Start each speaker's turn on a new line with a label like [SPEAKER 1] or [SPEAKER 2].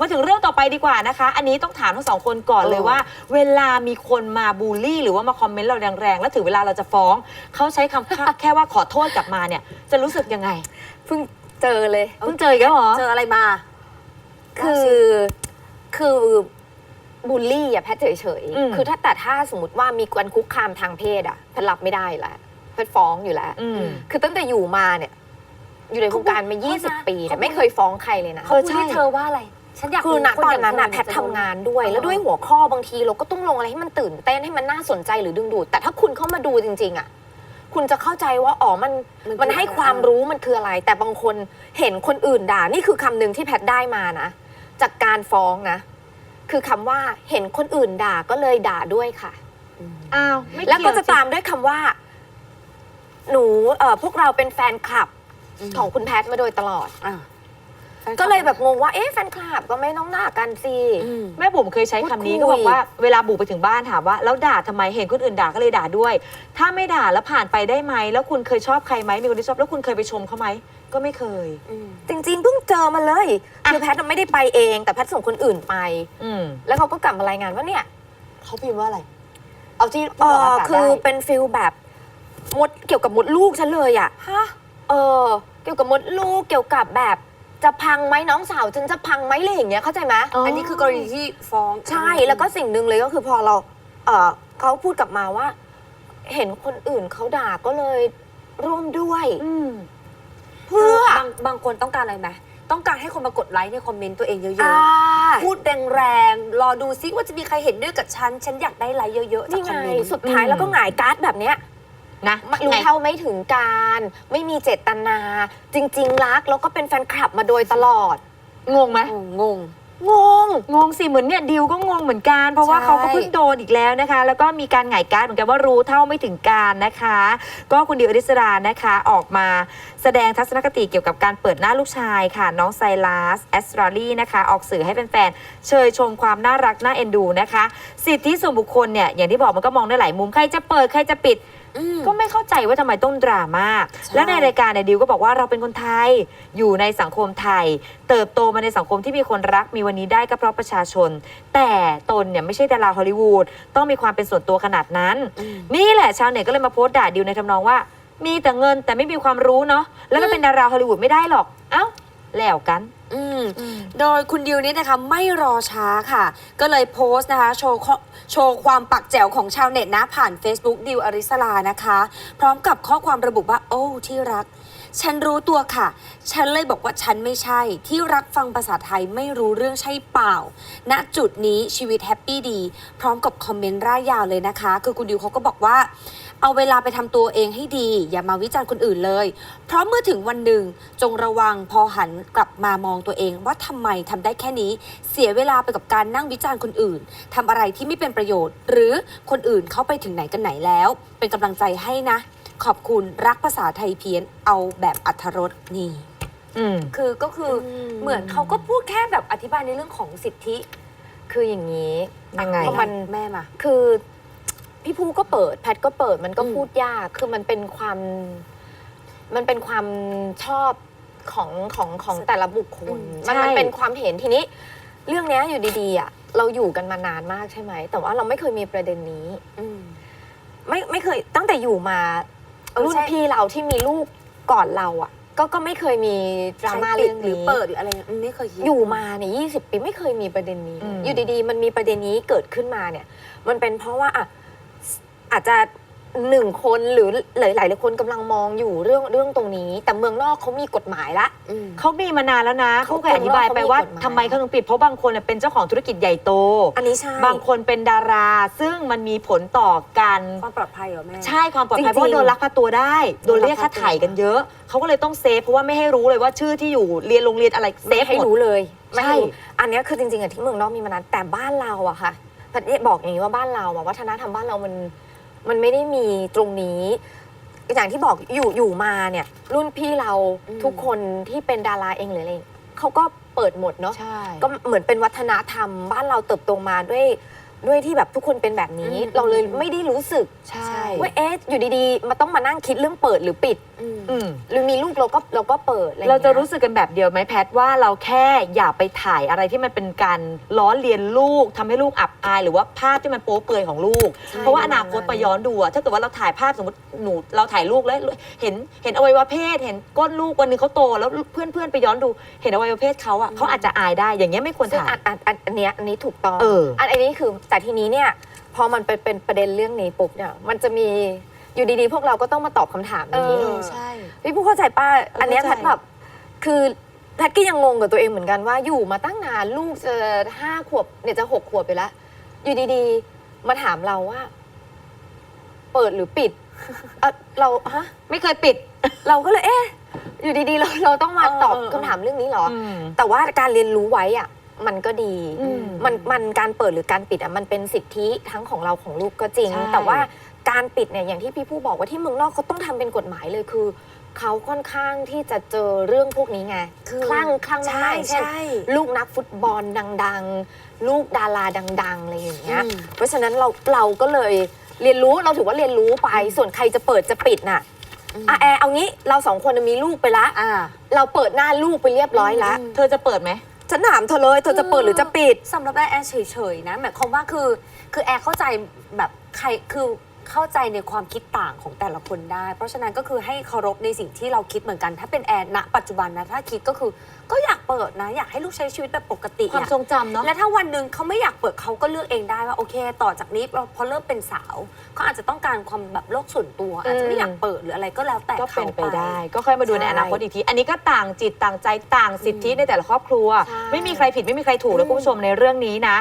[SPEAKER 1] มาถึงเรื่องต่อไปดีกว่านะคะ อันนี้ต้องถามทั้งสองคนก่อนเลย
[SPEAKER 2] เออ
[SPEAKER 1] ว่า เวลามีคนมาบูลลี่ หรือว่ามาคอมเมนต์เราแรงๆแล้วถึงเวลาเราจะฟ้องเขาใช้คำแค่แค่ว่าขอโทษกลับมาเนี่ย จะรู้สึกยังไง
[SPEAKER 3] เพิ่งเจอเลย
[SPEAKER 1] เพิ่งเจออีกแล้วเหรอ
[SPEAKER 2] เจออะไรมา
[SPEAKER 3] คือคือบูลลี่อะแพทย์เฉย
[SPEAKER 1] อืม
[SPEAKER 3] ๆคือถ้าแต่ถ้าสมมติว่ามีการคุกคามทางเพศอะแพทย์รับไม่ได้แหละแพทย์ฟ้องอยู่แล้ว
[SPEAKER 1] อืม
[SPEAKER 3] คือตั้งแต่อยู่มาเนี่ย อยู่ในวงการมา
[SPEAKER 2] เขาพูด
[SPEAKER 3] 20 ปีเนี่ย
[SPEAKER 2] เขาพูด
[SPEAKER 3] ไม่เคยฟ้องใครเลยนะ
[SPEAKER 2] เขาพูดให้เธอว่าอะไร ฉันอยาก
[SPEAKER 3] คือณ
[SPEAKER 2] รู้
[SPEAKER 3] ตอน
[SPEAKER 2] ย่าง
[SPEAKER 3] นั้นน่ะ
[SPEAKER 2] เธ
[SPEAKER 3] แพทย์
[SPEAKER 2] จะโด
[SPEAKER 3] ทำงานด้วย แล้วด้วยหัวข้อบางทีเราก็ต้องลงอะไรให้มันตื่นเต้นให้มันน่าสนใจหรือดึงดูด แต่ถ้าคุณเข้ามาดูจริง ๆ อะ คุณจะเข้าใจว่าอ๋อมันมันให้ความรู้มันคืออะไร แต่บางคนเห็นคนอื่นด่านี่คือคำหนึ่งที่แพทย์ได้มานะ จากการฟ้องนะ คือคำว่าเห็นคนอื่นด่าก็เลยด่าด้วยค่ะ
[SPEAKER 1] อ้าวไม่
[SPEAKER 3] แล้วก็
[SPEAKER 1] เย
[SPEAKER 3] จะตามด้วยคำว่า หนูเอ่อพวกเราเป็นแฟนคลับของคุณแพทย์มาโดยตลอด
[SPEAKER 2] อะ
[SPEAKER 3] ก็เลยแบบงงว่าเอ๊ะแฟนคลับก็ไม่ต้องด่ากันสิ
[SPEAKER 2] อืม
[SPEAKER 1] แม่บุ๋มเคยใช้คำนี้
[SPEAKER 3] พูดคุย
[SPEAKER 1] ก็บอกว่าเวลาบุ๋มไปถึงบ้านถามว่า แล้วด่าทำไมเห็นคนอื่นด่าก็เลยด่าด้วย ถ้าไม่ด่าแล้วผ่านไปได้ไหมแล้วคุณเคยชอบใครไหมมีคนที่ชอบแล้วคุณเคยไปชมเขาไหมก็ไม่เคย
[SPEAKER 3] จริงๆเพิ่งเจอมาเลยคือแพทย์ไม่ได้ไปเอง แต่แพทย์ส่งคนอื่นไป
[SPEAKER 1] อืม
[SPEAKER 3] แล้วเขาก็กลับมารายงานว่าเนี่ย
[SPEAKER 2] เขาพิมพ์ว่าอะไร เอาที่
[SPEAKER 3] เอ
[SPEAKER 2] ออก
[SPEAKER 3] อ
[SPEAKER 2] อากาศ
[SPEAKER 3] คือ
[SPEAKER 2] ได้
[SPEAKER 3] เป็นฟิลแบบมดเกี่ยวกับมดลูกฉันเลยอะ
[SPEAKER 2] ฮะ
[SPEAKER 3] เออ เกี่ยวกับมดลูกเกี่ยวกับแบบ จะพังไหมน้องสาวฉันจะพังไหมอะไรอย่างเงี้ยเข้าใจไหม
[SPEAKER 1] อ๋ออั
[SPEAKER 2] อันนี้คือกรณีที่ฟ้อง
[SPEAKER 3] ใช่แล้วก็สิ่งหนึ่งเลยก็คือพอเราเออเขาพูดกลับมาว่า เห็นคนอื่นเขาด่าก็เลยร่วมด้วย
[SPEAKER 1] อืม
[SPEAKER 3] เพื่อ
[SPEAKER 2] บางบางคนต้องการอะไรไหมต้องการให้คนมากดไลค์ในคอมเมนต์ตัวเองเยอะ
[SPEAKER 3] อ่า
[SPEAKER 2] ๆพูดแรงๆ รอดูซิว่าจะมีใครเห็นด้วยกับฉัน ฉันอยากได้ไลค์เยอะๆจาก
[SPEAKER 3] นี่
[SPEAKER 2] คอม
[SPEAKER 3] ไง
[SPEAKER 2] เมนต์
[SPEAKER 3] สุดท้าย
[SPEAKER 1] อืม
[SPEAKER 3] แล้วก็หงายการ์ดแบบเนี้ย
[SPEAKER 1] นะ
[SPEAKER 3] ไม่รู้
[SPEAKER 1] ไง
[SPEAKER 3] เท่าไม่ถึงการ ไม่มีเจตนา จริง ๆ รักแล้วก็เป็นแฟนคลับมาโดยตลอด
[SPEAKER 1] งงไหม
[SPEAKER 2] โอ้งง
[SPEAKER 3] งง
[SPEAKER 1] งงสิเหมือนเนี่ยดิวก็งงเหมือนกัน เพราะว่า
[SPEAKER 2] ใช่
[SPEAKER 1] เขาก็เพิ่งโดนอีกแล้วนะคะ แล้วก็มีการหงายการดเหมือนกันว่ารู้เท่าไม่ถึงการนะคะ ก็คุณดิวอริสรานะคะ ออกมาแสดงทัศนคติเกี่ยวกับการเปิดหน้าลูกชายค่ะ น้องไซลัสแอสตราลีนะคะ ออกสื่อให้แฟนๆเชยชมความน่ารักน่าเอ็นดูนะคะ สิทธิส่วนบุคคลเนี่ยอย่างที่บอกมันก็มองได้หลายมุมใครจะเปิดใครจะปิด
[SPEAKER 2] อืม
[SPEAKER 1] ก็ไม่เข้าใจว่าทำไมต้องดราม่า
[SPEAKER 2] ใช่
[SPEAKER 1] และในรายการเนี่ยดิวก็บอกว่าเราเป็นคนไทย อยู่ในสังคมไทย เติบโตมาในสังคมที่มีคนรักมีวันนี้ได้ก็เพราะประชาชน แต่ตนเนี่ยไม่ใช่ดาราฮอลลีวูดต้องมีความเป็นส่วนตัวขนาดนั้น
[SPEAKER 2] อืม
[SPEAKER 1] นี่แหละชาวเน็ตก็เลยมาโพสต์ด่าดิวในทำนองว่า มีแต่เงินแต่ไม่มีความรู้เนาะแล้วก็เป็นดาราฮอลลีวูดไม่ได้หรอกเอ้าแล้วกัน
[SPEAKER 2] อืมโดยคุณดิวนี้นะคะไม่รอช้าค่ะ ก็เลยโพสต์นะคะโชว์ข้อโชว์ความปักแจ๋วของชาวเน็ตนะผ่าน Facebook ดิวอริสลานะคะ พร้อมกับข้อความระบุว่า โอ้ที่รัก ฉันรู้ตัวค่ะ ฉันเลยบอกว่าฉันไม่ใช่ที่รักฟังภาษาไทยไม่รู้เรื่องใช่เปล่า ณจุดนี้ชีวิตแฮปปี้ดี พร้อมกับคอมเมนต์ร่ายยาวเลยนะคะ คือคุณดิวเขาก็บอกว่า เอาเวลาไปทำตัวเองให้ดี อย่ามาวิจารณ์คนอื่นเลย เพราะเมื่อถึงวันหนึ่งจงระวังพอหันกลับมามองตัวเองว่าทำไมทำได้แค่นี้ เสียเวลาไปกับการนั่งวิจารณ์คนอื่นทำอะไรที่ไม่เป็นประโยชน์ หรือคนอื่นเขาไปถึงไหนกันไหนแล้ว เป็นกำลังใจให้นะ ขอบคุณรักภาษาไทยเพี้ยนเอาแบบอัธรสนี่
[SPEAKER 1] อืม
[SPEAKER 2] คือก็คืออ
[SPEAKER 3] ม
[SPEAKER 2] เหมือนเขาก็พูดแค่แบบอธิบายในเรื่องของสิทธิ
[SPEAKER 3] คืออย่างนี้
[SPEAKER 1] ยังไง
[SPEAKER 3] เพราะมัน
[SPEAKER 2] แม่มา
[SPEAKER 3] คือพี่ภูก็เปิด แพทก็เปิดมันก็
[SPEAKER 2] อืม
[SPEAKER 3] พูดยาก คือมันเป็นความ มันเป็นความชอบของของของแต่ละบุคคลมัน
[SPEAKER 1] ใช่
[SPEAKER 3] มันเป็นความเห็นทีนี้ เรื่องเนี้ยอยู่ดีๆอะเราอยู่กันมานานมากใช่ไหม แต่ว่าเราไม่เคยมีประเด็นนี้
[SPEAKER 2] อืม
[SPEAKER 3] ไม่ไม่เคยตั้งแต่อยู่มา
[SPEAKER 2] เออ
[SPEAKER 3] รุ่น
[SPEAKER 2] ใช่
[SPEAKER 3] พี่เราที่มีลูกก่อนเราอะ ก็ก็ไม่เคยมีดราม่า
[SPEAKER 2] ใคปิ
[SPEAKER 3] เรื่
[SPEAKER 2] ด
[SPEAKER 3] อง
[SPEAKER 2] หรือ
[SPEAKER 3] นี้
[SPEAKER 2] เปิดหรืออะไรเงี้ยอืมไม่เคยคิด
[SPEAKER 3] อยู่มาเนี่ยยีปีไม่เคยมีประเด็นนี้
[SPEAKER 1] อืม
[SPEAKER 3] อยู่ดีๆ มันมีประเด็นนี้เกิดขึ้นมาเนี่ย มันเป็นเพราะว่าอะอาจจะ หนึ่งคนหรือหลายๆคนกำลังมองอยู่เรื่องเรื่องตรงนี้ แต่เมืองนอกเขามีกฎหมายละ
[SPEAKER 2] อืม
[SPEAKER 1] เขามีมานานแล้วนะ
[SPEAKER 3] เขา
[SPEAKER 1] เขาเคยอธิบายไปว่า
[SPEAKER 3] เขามีกฎหมาย
[SPEAKER 1] ทำไมเขาถึงปิด เพราะบางคนเนี่ยเป็นเจ้าของธุรกิจใหญ่โต
[SPEAKER 3] อันนี้ใช่
[SPEAKER 1] บางคนเป็นดารา ซึ่งมันมีผลต่อการ
[SPEAKER 2] ความปลอดภัยเหรอแม่
[SPEAKER 1] ใช่ความปลอดภัย
[SPEAKER 3] จริงๆ
[SPEAKER 1] เพราะว่าโดนลักพาตัวได้ โดนเรียก
[SPEAKER 2] โดนลั
[SPEAKER 1] ค่าก
[SPEAKER 2] พาตัว
[SPEAKER 1] ไถ่กันเยอะ เขาก็เลยต้องเซฟเพราะว่าไม่ให้รู้เลยว่าชื่อที่อยู่เรียนโรงเรียนอะไรเซ
[SPEAKER 3] ไม่
[SPEAKER 1] ฟ
[SPEAKER 3] ให้
[SPEAKER 1] หมด
[SPEAKER 3] รู้เลยไม่ให้รู้
[SPEAKER 1] ใช่
[SPEAKER 3] อันเนี้ยคือจริงๆอะที่เมืองนอกมีมานานแต่บ้านเราอะค่ะแพทย์บอกอย่างนี้ว่าบ้านเราอะวัฒนธรรมบ้านเรามัน มันไม่ได้มีตรงนี้ อย่างที่บอกอยู่อยู่มาเนี่ย รุ่นพี่เรา
[SPEAKER 2] อืม
[SPEAKER 3] ทุกคนที่เป็นดาราเองหรืออะไรเขาก็เปิดหมดเนาะ
[SPEAKER 1] ใช่
[SPEAKER 3] ก็เหมือนเป็นวัฒนธรรมบ้านเราเติบโตมาด้วยด้วยที่แบบทุกคนเป็นแบบนี้
[SPEAKER 2] อืม
[SPEAKER 3] เราเลยไม่ได้รู้สึก
[SPEAKER 1] ใช่
[SPEAKER 3] ว่าเอ๊ะอยู่ดีๆมาต้องมานั่งคิดเรื่องเปิดหรือปิด
[SPEAKER 2] ออืม
[SPEAKER 1] อืม
[SPEAKER 3] หรือมีลูกเราก็เราก็เปิดอไอย่ง
[SPEAKER 1] เรา
[SPEAKER 3] งี้ย
[SPEAKER 1] จะรู้สึกกันแบบเดียวไหมแพทว่าเราแค่อย่าไปถ่ายอะไรที่มันเป็นการล้อเลียนลูกทำให้ลูกอับอาย หรือว่าภาพที่มันโป๊เปลือยของลูก
[SPEAKER 2] ใช่
[SPEAKER 1] เพราะว่าอนาคตไปย้อนดูอะถ้าเกิดว่าเราถ่ายภาพสมมติหนูเราถ่ายลูกแล้วเห็นเห็นอวัยวะเพศ เห็นก้นลูกวันหนึงเขาโต แล้วเพื่อนเพื่อนๆไปย้อนดู เห็นอวัยวะเพศเขาอะเขาอาจจะอายได้อย่างเงี้ยไม่ควร
[SPEAKER 3] ซึ่ง
[SPEAKER 1] ถ่าย
[SPEAKER 3] อันอันอันอันเนี้ยอันนี้ถูกต้อง
[SPEAKER 1] เอออั
[SPEAKER 3] นอันนี้คือแต่ทีนี้เนี่ยพอมันเป็นเป็นประเด็นเรื่องนี้ปุ๊บเนี่ยมันจะมี อยู่ดีๆ พวกเราก็ต้องมาตอบคำถามนี้
[SPEAKER 2] เออ
[SPEAKER 1] ใช่
[SPEAKER 3] พี่ผู้เข้าใจป้าอันเนี้ย
[SPEAKER 1] เข้า
[SPEAKER 3] แพ
[SPEAKER 1] ใจ
[SPEAKER 3] ทย์แบบคือแพทย์ก็ยังงงกับตัวเองเหมือนกันว่าอยู่มาตั้งนานลูกจะห้าขวบเนี่ยจะหกขวบไปแล้ว อยู่ดีๆ มาถามเราว่า เปิดหรือปิดเอ่อเราฮะ
[SPEAKER 1] ไม่เคยปิด
[SPEAKER 3] เราก็เลยเอ๊ะอยู่ดีๆ เราเราต้องมา
[SPEAKER 2] เออ
[SPEAKER 3] ตอบ
[SPEAKER 2] เออ
[SPEAKER 3] คำถามเรื่องนี้เหรอ
[SPEAKER 1] อืม
[SPEAKER 3] แต่ว่าการเรียนรู้ไว้อะมันก็ดี
[SPEAKER 1] อืม
[SPEAKER 3] มันมันการเปิดหรือการปิดอะมันเป็นสิทธิทั้งของเราของลูกก็จริง
[SPEAKER 1] ใช่
[SPEAKER 3] แต่ว่า การปิดเนี่ยอย่างที่พี่ผู้บอกว่าที่เมืองนอกเขาต้องทำเป็นกฎหมายเลยคือ เขาค่อนข้างที่จะเจอเรื่องพวกนี้ไง
[SPEAKER 2] คือ
[SPEAKER 3] คลั่งคลั่ง
[SPEAKER 2] ใช่
[SPEAKER 3] มากๆเช่น
[SPEAKER 2] ใช่
[SPEAKER 3] ลูกนักฟุตบอลดังๆ ลูกดาราดังๆอะไรอย่างเงี้ย
[SPEAKER 2] อืม
[SPEAKER 3] เพราะฉะนั้นเราเราก็เลยเรียนรู้เราถือว่าเรียนรู้ไป ส่วนใครจะเปิดจะปิดน่ะอะแอร์เอางี้เราสองคนน่ะมีลูกไปละ
[SPEAKER 2] อ่า
[SPEAKER 3] เราเปิดหน้าลูกไปเรียบร้อยละ
[SPEAKER 2] อืม
[SPEAKER 1] เธอจะเปิดไหม
[SPEAKER 3] ฉันถามเธอเลย เธอจะเปิดหรือจะปิด
[SPEAKER 2] สำหรับแอร์แอร์เฉยๆนะหมายความว่าคือ คือแอร์เข้าใจแบบใครคือ เข้าใจในความคิดต่างของแต่ละคนได้ เพราะฉะนั้นก็คือให้เคารพในสิ่งที่เราคิดเหมือนกัน ถ้าเป็นแอร์ณปัจจุบันนะถ้าคิดก็คือก็อยากเปิดนะ อยากให้ลูกใช้ชีวิตแบบปกติ
[SPEAKER 1] ความ
[SPEAKER 2] อะ
[SPEAKER 1] ทรงจำเนาะ
[SPEAKER 2] และถ้าวันหนึ่งเขาไม่อยากเปิดเขาก็เลือกเองได้ว่าโอเค ต่อจากนี้พอเริ่มเป็นสาวเขาอาจจะต้องการความแบบโลกส่วนตัว อาจจะไม่อยากเปิดหรืออะไรก็แล้วแต่
[SPEAKER 1] ก็
[SPEAKER 2] เขา
[SPEAKER 1] เป็นไปได้ ก็ค่อยมาดูใน
[SPEAKER 2] ใช่
[SPEAKER 1] อนาคตอีกที อันนี้ก็ต่างจิตต่างใจต่างสิทธิในแต่ละครอบครัว
[SPEAKER 3] ใช่
[SPEAKER 1] ไม่มีใครผิดไม่มีใครถูกแล้วคุณผู้ชมในเรื่องนี้นะ